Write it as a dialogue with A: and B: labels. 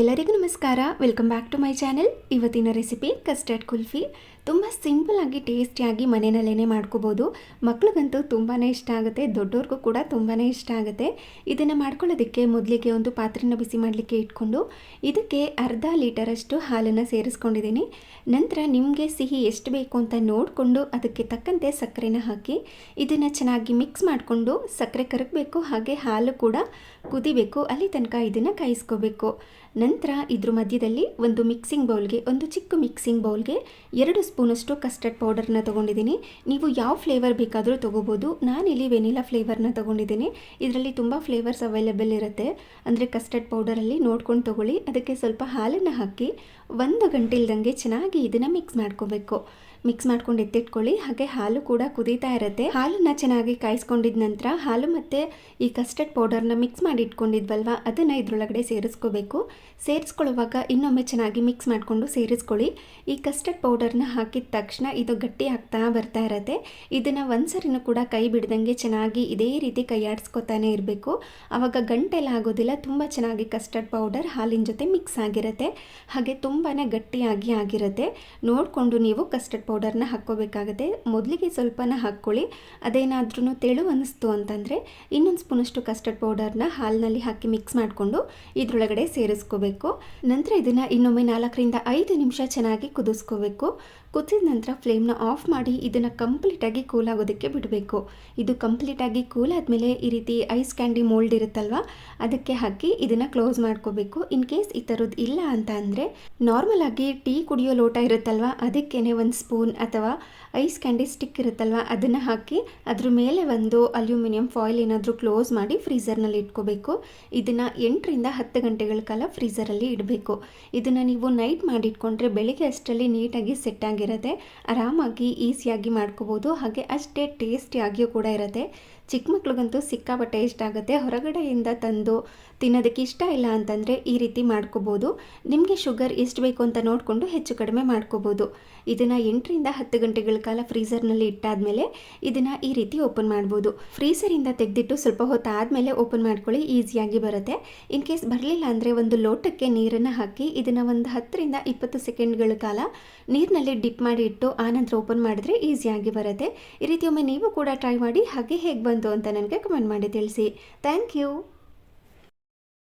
A: ಎಲ್ಲರಿಗೂ ನಮಸ್ಕಾರ. Welcome back to my channel ಇವತ್ತಿನ ರೆಸಿಪಿ ಕಸ್ಟರ್ಡ್ ಕುಲ್ಫಿ. ತುಂಬ ಸಿಂಪಲಾಗಿ ಟೇಸ್ಟಿಯಾಗಿ ಮನೆಯಲ್ಲೇ ಮಾಡ್ಕೋಬೋದು. ಮಕ್ಳಿಗಂತೂ ತುಂಬಾ ಇಷ್ಟ ಆಗುತ್ತೆ. ದೊಡ್ಡವ್ರಿಗೂ ಕೂಡ ತುಂಬಾ ಇಷ್ಟ ಆಗುತ್ತೆ. ಇದನ್ನು ಮಾಡ್ಕೊಳ್ಳೋದಕ್ಕೆ ಮೊದಲಿಗೆ ಒಂದು ಪಾತ್ರೆನ ಬಿಸಿ ಮಾಡಲಿಕ್ಕೆ ಇಟ್ಕೊಂಡು, ಇದಕ್ಕೆ ಅರ್ಧ ಲೀಟರಷ್ಟು ಹಾಲನ್ನು ಸೇರಿಸ್ಕೊಂಡಿದ್ದೀನಿ. ನಂತರ ನಿಮಗೆ ಸಿಹಿ ಎಷ್ಟು ಬೇಕು ಅಂತ ನೋಡಿಕೊಂಡು ಅದಕ್ಕೆ ತಕ್ಕಂತೆ ಸಕ್ಕರೆನ ಹಾಕಿ, ಇದನ್ನು ಚೆನ್ನಾಗಿ ಮಿಕ್ಸ್ ಮಾಡಿಕೊಂಡು ಸಕ್ಕರೆ ಕರಗಬೇಕು, ಹಾಗೆ ಹಾಲು ಕೂಡ ಕುದಿಬೇಕು, ಅಲ್ಲಿ ತನಕ ಇದನ್ನು ಕಾಯಿಸ್ಕೋಬೇಕು. ನಂತರ ಇದ್ರ ಮಧ್ಯದಲ್ಲಿ ಒಂದು ಮಿಕ್ಸಿಂಗ್ ಬೌಲ್ಗೆ ಒಂದು ಚಿಕ್ಕ ಮಿಕ್ಸಿಂಗ್ ಬೌಲ್ಗೆ ಎರಡು ಸ್ಪೂನಷ್ಟು ಕಸ್ಟರ್ಡ್ ಪೌಡರ್ನ ತೊಗೊಂಡಿದ್ದೀನಿ. ನೀವು ಯಾವ ಫ್ಲೇವರ್ ಬೇಕಾದರೂ ತೊಗೋಬೋದು. ನಾನಿಲ್ಲಿ ವೆನಿಲಾ ಫ್ಲೇವರ್ನ ತೊಗೊಂಡಿದ್ದೀನಿ. ಇದರಲ್ಲಿ ತುಂಬ ಫ್ಲೇವರ್ಸ್ ಅವೈಲೇಬಲ್ ಇರುತ್ತೆ. ಅಂದರೆ ಕಸ್ಟರ್ಡ್ ಪೌಡರಲ್ಲಿ ನೋಡ್ಕೊಂಡು ತೊಗೊಳ್ಳಿ. ಅದಕ್ಕೆ ಸ್ವಲ್ಪ ಹಾಲನ್ನು ಹಾಕಿ ಒಂದು ಗಂಟೆ ಇಲ್ದಂಗೆ ಚೆನ್ನಾಗಿ ಇದನ್ನು ಮಿಕ್ಸ್ ಮಾಡ್ಕೋಬೇಕು. ಮಿಕ್ಸ್ ಮಾಡ್ಕೊಂಡು ಎತ್ತಿಟ್ಕೊಳ್ಳಿ. ಹಾಗೆ ಹಾಲು ಕೂಡ ಕುದೀತಾ ಇರುತ್ತೆ. ಹಾಲನ್ನ ಚೆನ್ನಾಗಿ ಕಾಯಿಸ್ಕೊಂಡಿದ ನಂತರ ಹಾಲು ಮತ್ತು ಈ ಕಸ್ಟರ್ಡ್ ಪೌಡರ್ನ ಮಿಕ್ಸ್ ಮಾಡಿ ಇಟ್ಕೊಂಡಿದ್ವಲ್ವ? ಅದನ್ನು ಇದರೊಳಗಡೆ ಸೇರಿಸ್ಕೋಬೇಕು. ಸೇರಿಸ್ಕೊಳ್ಳುವಾಗ ಇನ್ನೊಮ್ಮೆ ಚೆನ್ನಾಗಿ ಮಿಕ್ಸ್ ಮಾಡಿಕೊಂಡು ಸೇರಿಸ್ಕೊಳ್ಳಿ. ಈ ಕಸ್ಟರ್ಡ್ ಪೌಡರ್ನ ಹಾಕಿದ ತಕ್ಷಣ ಇದು ಗಟ್ಟಿ ಆಗ್ತಾ ಬರ್ತಾ ಇರುತ್ತೆ. ಇದನ್ನು ಒಂದ್ಸರಿನೂ ಕೂಡ ಕೈ ಬಿಡ್ದಂಗೆ ಚೆನ್ನಾಗಿ ಇದೇ ರೀತಿ ಕೈ ಆಡಿಸ್ಕೊತಾನೆ ಇರಬೇಕು. ಆವಾಗ ಗಂಟೆಲ್ಲ ಆಗೋದಿಲ್ಲ. ತುಂಬ ಚೆನ್ನಾಗಿ ಕಸ್ಟರ್ಡ್ ಪೌಡರ್ ಹಾಲಿನ ಜೊತೆ ಮಿಕ್ಸ್ ಆಗಿರುತ್ತೆ. ಹಾಗೆ ತುಂಬಾ ಗಟ್ಟಿಯಾಗಿ ಆಗಿರುತ್ತೆ. ನೋಡಿಕೊಂಡು ನೀವು ಕಸ್ಟರ್ಡ್ ಪೌಡರ್ನ ಹಾಕ್ಕೋಬೇಕಾಗುತ್ತೆ. ಮೊದಲಿಗೆ ಸ್ವಲ್ಪನ ಹಾಕ್ಕೊಳ್ಳಿ. ಅದೇನಾದ್ರೂ ತೆಳು ಅನ್ನಿಸ್ತು ಅಂತಂದರೆ ಇನ್ನೊಂದು ಸ್ಪೂನಷ್ಟು ಕಸ್ಟರ್ಡ್ ಪೌಡರ್ನ ಹಾಲಿನಲ್ಲಿ ಹಾಕಿ ಮಿಕ್ಸ್ ಮಾಡಿಕೊಂಡು ಇದರೊಳಗಡೆ ಸೇರಿಸ್ಕೋಬೇಕು. ನಂತರ ಇದನ್ನು ಇನ್ನೊಮ್ಮೆ ನಾಲ್ಕರಿಂದ ಐದು ನಿಮಿಷ ಚೆನ್ನಾಗಿ ಕುದಿಸ್ಕೋಬೇಕು. ಕುದಿದ ನಂತರ ಫ್ಲೇಮ್ನ ಆಫ್ ಮಾಡಿ ಇದನ್ನು ಕಂಪ್ಲೀಟಾಗಿ ಕೂಲ್ ಆಗೋದಕ್ಕೆ ಬಿಡಬೇಕು. ಇದು ಕಂಪ್ಲೀಟಾಗಿ ಕೂಲ್ ಆದಮೇಲೆ ಈ ರೀತಿ ಐಸ್ ಕ್ಯಾಂಡಿ ಮೋಲ್ಡ್ ಇರುತ್ತಲ್ವ, ಅದಕ್ಕೆ ಹಾಕಿ ಇದನ್ನು ಕ್ಲೋಸ್ ಮಾಡ್ಕೋಬೇಕು. ಇನ್ ಕೇಸ್ ಈ ಥರದ್ದು ಇಲ್ಲ ಅಂತ ಅಂದರೆ ನಾರ್ಮಲ್ ಆಗಿ ಟೀ ಕುಡಿಯೋ ಲೋಟ ಇರುತ್ತಲ್ವ ಅದಕ್ಕೇ ಒಂದು ಸ್ಪೂನ್ ಅಥವಾ ಐಸ್ ಕ್ಯಾಂಡಿ ಸ್ಟಿಕ್ ಇರುತ್ತಲ್ವ, ಅದನ್ನು ಹಾಕಿ ಅದ್ರ ಮೇಲೆ ಒಂದು ಅಲ್ಯೂಮಿನಿಯಂ ಫಾಯಿಲ್ ಏನಾದರೂ ಕ್ಲೋಸ್ ಮಾಡಿ ಫ್ರೀಝರ್ನಲ್ಲಿ ಇಟ್ಕೋಬೇಕು. ಇದನ್ನು ಎಂಟರಿಂದ ಹತ್ತು ಗಂಟೆಗಳ ಕಾಲ ಫ್ರೀಝರಲ್ಲಿ ಇಡಬೇಕು. ಇದನ್ನು ನೀವು ನೈಟ್ ಮಾಡಿಟ್ಕೊಂಡ್ರೆ ಬೆಳಿಗ್ಗೆ ಅಷ್ಟರಲ್ಲಿ ನೀಟಾಗಿ ಸೆಟ್ ಆಗಿರುತ್ತೆ. ಆರಾಮಾಗಿ ಈಸಿಯಾಗಿ ಮಾಡ್ಕೋಬೋದು, ಹಾಗೆ ಅಷ್ಟೇ ಟೇಸ್ಟಿಯಾಗಿಯೂ ಕೂಡ ಇರುತ್ತೆ. ಚಿಕ್ಕ ಮಕ್ಳಿಗಂತೂ ಸಿಕ್ಕಾಪಟ್ಟೆ ಇಷ್ಟ ಆಗುತ್ತೆ. ಹೊರಗಡೆಯಿಂದ ತಂದು ತಿನ್ನೋದಕ್ಕೆ ಇಷ್ಟ ಇಲ್ಲ ಅಂತಂದರೆ ಈ ರೀತಿ ಮಾಡ್ಕೋಬೋದು. ನಿಮಗೆ ಶುಗರ್ ಎಷ್ಟು ಬೇಕು ಅಂತ ನೋಡಿಕೊಂಡು ಹೆಚ್ಚು ಕಡಿಮೆ ಮಾಡ್ಕೋಬೋದು. ಇದನ್ನು ಎಂಟರಿಂದ ಹತ್ತು ಗಂಟೆಗಳ ಕಾಲ ಫ್ರೀಸರ್ನಲ್ಲಿ ಇಟ್ಟಾದಮೇಲೆ ಇದನ್ನು ಈ ರೀತಿ ಓಪನ್ ಮಾಡ್ಬೋದು. ಫ್ರೀಸರಿಂದ ತೆಗೆದಿಟ್ಟು ಸ್ವಲ್ಪ ಹೊತ್ತು ಆದಮೇಲೆ ಓಪನ್ ಮಾಡ್ಕೊಳ್ಳಿ, ಈಸಿಯಾಗಿ ಬರುತ್ತೆ. ಇನ್ ಕೇಸ್ ಬರಲಿಲ್ಲ ಅಂದರೆ ಒಂದು ಲೋಟಕ್ಕೆ ನೀರನ್ನು ಹಾಕಿ ಇದನ್ನು ಒಂದು ಹತ್ತರಿಂದ ಇಪ್ಪತ್ತು ಸೆಕೆಂಡ್ಗಳ ಕಾಲ ನೀರಿನಲ್ಲಿ ಡಿಪ್ ಮಾಡಿ ಇಟ್ಟು ಆನಂತರ ಓಪನ್ ಮಾಡಿದ್ರೆ ಈಸಿಯಾಗಿ ಬರುತ್ತೆ. ಈ ರೀತಿ ಒಮ್ಮೆ ನೀವು ಕೂಡ ಟ್ರೈ ಮಾಡಿ ಹಾಗೆ ಹೇಗೆ ಬಂತು ಅಂತ ನನಗೆ ಕಮೆಂಟ್ ಮಾಡಿ ತಿಳಿಸಿ. Thank you.